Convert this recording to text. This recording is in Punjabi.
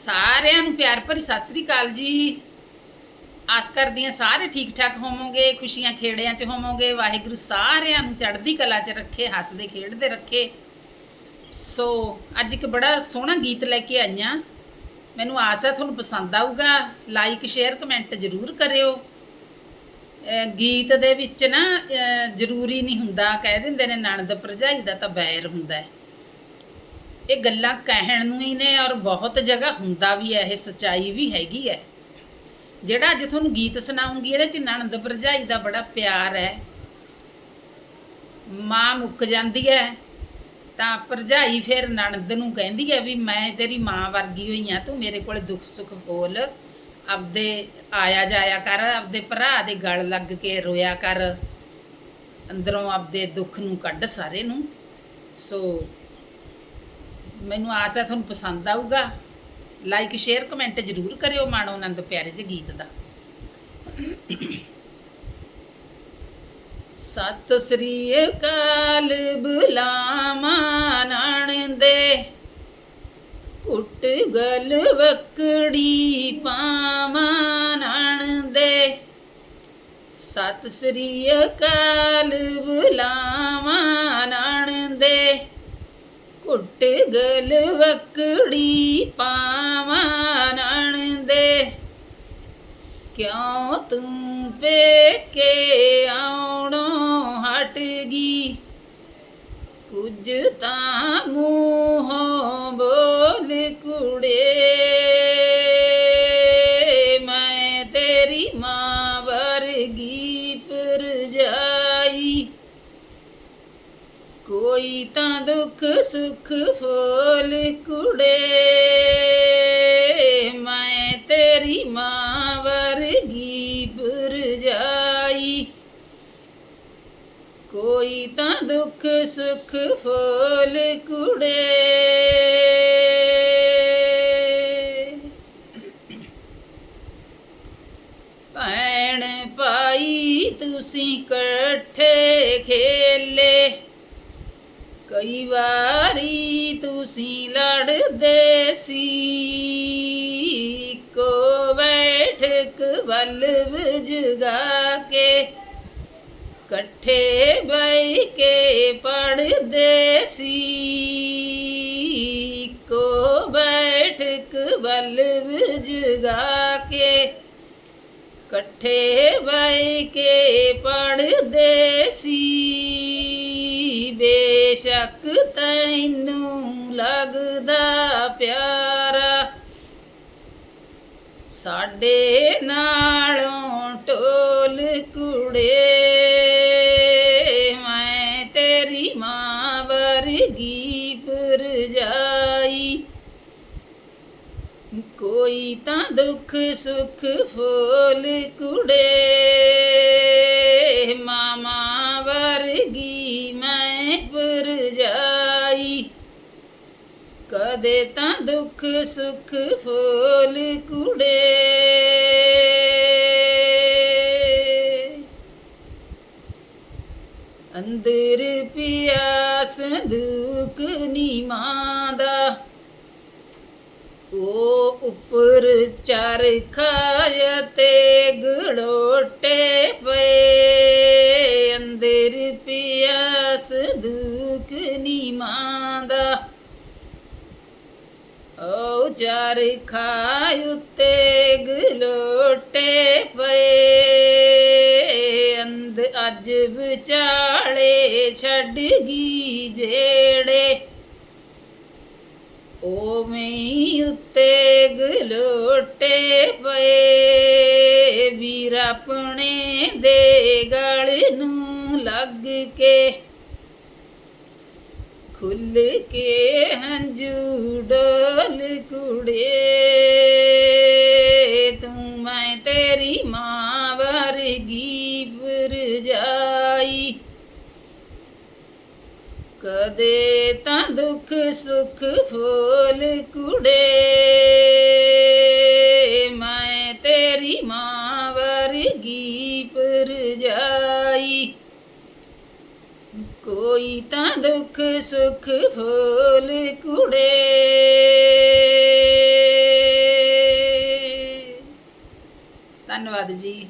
ਸਾਰਿਆਂ ਨੂੰ ਪਿਆਰ ਭਰੀ ਸਤਿ ਸ੍ਰੀ ਅਕਾਲ ਜੀ। ਆਸ ਕਰਦੀ ਹਾਂ ਸਾਰੇ ਠੀਕ ਠਾਕ ਹੋਵੋਗੇ, ਖੁਸ਼ੀਆਂ ਖੇੜਿਆਂ 'ਚ ਹੋਵੋਗੇ, ਵਾਹਿਗੁਰੂ ਸਾਰਿਆਂ ਨੂੰ ਚੜ੍ਹਦੀ ਕਲਾ 'ਚ ਰੱਖੇ, ਹੱਸਦੇ, ਖੇਡਦੇ ਰੱਖੇ। ਸੋ, ਅੱਜ ਇੱਕ ਬੜਾ ਸੋਹਣਾ ਗੀਤ ਲੈ ਕੇ ਆਈਆਂ ਮੈਨੂੰ ਆਸ ਹੈ ਤੁਹਾਨੂੰ ਪਸੰਦ ਆਊਗਾ। ਲਾਈਕ ਸ਼ੇਅਰ ਕਮੈਂਟ ਜ਼ਰੂਰ ਕਰਿਓ। ਗੀਤ ਦੇ ਵਿੱਚ ਨਾ ਜ਼ਰੂਰੀ ਨਹੀਂ ਹੁੰਦਾ। ਕਹਿ ਦਿੰਦੇ ਨੇ, ਨਣਦ ਭਰਜਾਈ ਦਾ ਤਾਂ ਬੈਰ ਹੁੰਦਾ ਹੈ। ਇਹ ਗੱਲਾਂ ਕਹਿਣ ਨੂੰ ਹੀ ਨੇ ਔਰ ਬਹੁਤ ਜਗ੍ਹਾ ਹੁੰਦਾ ਵੀ ਹੈ, ਇਹ ਸਚਾਈ ਵੀ ਹੈਗੀ ਹੈ। ਜਿਹੜਾ ਅੱਜ ਤੁਹਾਨੂੰ ਗੀਤ ਸੁਣਾਉਂਗੀ, ਇਹਦੇ ਚ ਨਣਦ ਭਰਜਾਈ ਦਾ ਬੜਾ ਪਿਆਰ ਹੈ। ਮਾਂ ਮੁੱਕ ਜਾਂਦੀ ਹੈ, ਤਾਂ ਭਰਜਾਈ ਫਿਰ ਨਣਦ ਨੂੰ ਕਹਿੰਦੀ ਹੈ ਵੀ ਮੈਂ ਤੇਰੀ ਮਾਂ ਵਰਗੀ ਹੋਈ ਆ, ਤੂੰ ਮੇਰੇ ਕੋਲ ਦੁੱਖ ਸੁੱਖ ਬੋਲ ਆਪਦੇ ਆਇਆ ਜਾਇਆ ਕਰ, ਆਪਦੇ ਭਰਾ ਦੇ ਗਲ ਲੱਗ ਕੇ ਰੋਇਆ ਕਰ। ਅੰਦਰੋਂ ਆਪਦੇ ਦੁੱਖ ਨੂੰ ਕੱਢ ਸਾਰੇ ਨੂੰ। ਸੋ ਮੈਨੂੰ ਆਸ ਹੈ ਤੁਹਾਨੂੰ ਪਸੰਦ ਆਊਗਾ। ਲਾਈਕ ਸ਼ੇਅਰ ਕਮੈਂਟ ਜ਼ਰੂਰ ਕਰਿਓ ਮਾਣੋ ਆਨੰਦ ਪਿਆਰੇ ਜਿਹੇ ਗੀਤ ਦਾ। ਸਤਿ ਸ੍ਰੀ ਅਕਾਲ ਬੁਲਾਵਾਂ ਨਾਣਦੇ ਕੁੱਟ ਗਲ ਵਕੜੀ ਪਾਵਾਂ ਨਾਣਦੇ ਸਤਿ ਸ੍ਰੀ ਅਕਾਲ ਬੁਲਾਵਾਂ ਕੁੱਟ ਗਲ ਵਕੜੀ ਪਾਵਾਂ ਨਾਣਦੇ ਕਿਉਂ ਤੂੰ ਪੇਕੇ ਆਉਣੋਂ ਹਟ ਗਈ? ਕੁਝ ਤਾਂ ਮੂੰਹੋਂ ਬੋਲ ਕੁੜੇ। ਕੋਈ ਤਾਂ ਦੁੱਖ ਸੁਖ ਫੋਲ ਕੁੜੇ, ਮੈਂ ਤੇਰੀ ਮਾਂ ਵਰਗੀ ਪਰਜਾਈ ਕੋਈ ਤਾਂ ਦੁੱਖ ਸੁਖ ਫੋਲ ਕੁੜੇ। ਭੈਣ ਪਾਈ ਤੁਸੀਂ ਇਕੱਠੇ ਖੇਲੇ। ਕਈ ਵਾਰੀ ਤੁਸੀਂ ਲੜਦੇ ਸੀ। ਕੋ ਬੈਠਕ ਵੱਲ ਜਗਾ ਕੇ, ਇਕੱਠੇ ਬੈ ਕੇ ਪੜਦੇ ਸੀ। ਕੋ ਬੈਠਕ ਵੱਲ ਜਗਾ ਕੇ, ਇਕੱਠੇ ਬੈ ਕੇ ਪੜਦੇ ਸੀ। ਤੈਨੂੰ ਲੱਗਦਾ ਪਿਆਰਾ। ਸਾਡੇ ਨਾਲੋਂ ਟੋਲ ਕੁੜੇ, ਮੈਂ ਤੇਰੀ ਮਾਂ ਵਰਗੀ ਪਰਜਾਈ ਕੋਈ ਤਾਂ ਦੁੱਖ ਸੁੱਖ ਫੋਲ ਕੁੜੇ। ਦੁੱਖ ਸੁਖ ਫੋਲ ਕੁੜੇ। ਅੰਦਰ ਪਿਆਸ ਦੁੱਖ ਨੀ ਦਾ ਉਹ ਉੱਪਰ ਚਾਰ ਚਰਖਾ ਤੇ ਗੜੋਟੇ ਪਏ। ਅੰਦਰ ਪਿਆਸ ਦੁੱਖ ਨੀ ਦਾ ਓ ਚਰਖਾ ਉੱਤੇ ਗਲੋਟੇ ਪਏ। ਅੰਦ ਅੱਜ ਵਿਚਾਲੇ ਛੱਡ ਗਈ ਜਿਹੜੇ ਓਵੇਂ ਉੱਤੇ ਗਲੋਟੇ ਪਏ। ਵੀਰ ਆਪਣੇ ਦੇ ਗਲ ਨੂੰ ਲੱਗ ਕੇ ਖੁੱਲ ਕੇ ਹੰਝੂ ਡੋਲ ਕੁੜੇ। ਤੂੰ ਮੈਂ ਤੇਰੀ ਮਾਂ ਵਰਗੀ ਪਰਜਾਈ ਕਦੇ ਤਾਂ ਦੁੱਖ ਸੁੱਖ ਫੋਲ ਕੁੜੇ। ਮੈਂ ਤੇਰੀ ਮਾਂ ਵਰਗੀ ਪਰਜਾਈ ਕੋਈ ਤਾਂ ਦੁੱਖ ਸੁਖ ਫੋਲ ਕੁੜੇ। ਧੰਨਵਾਦ ਜੀ।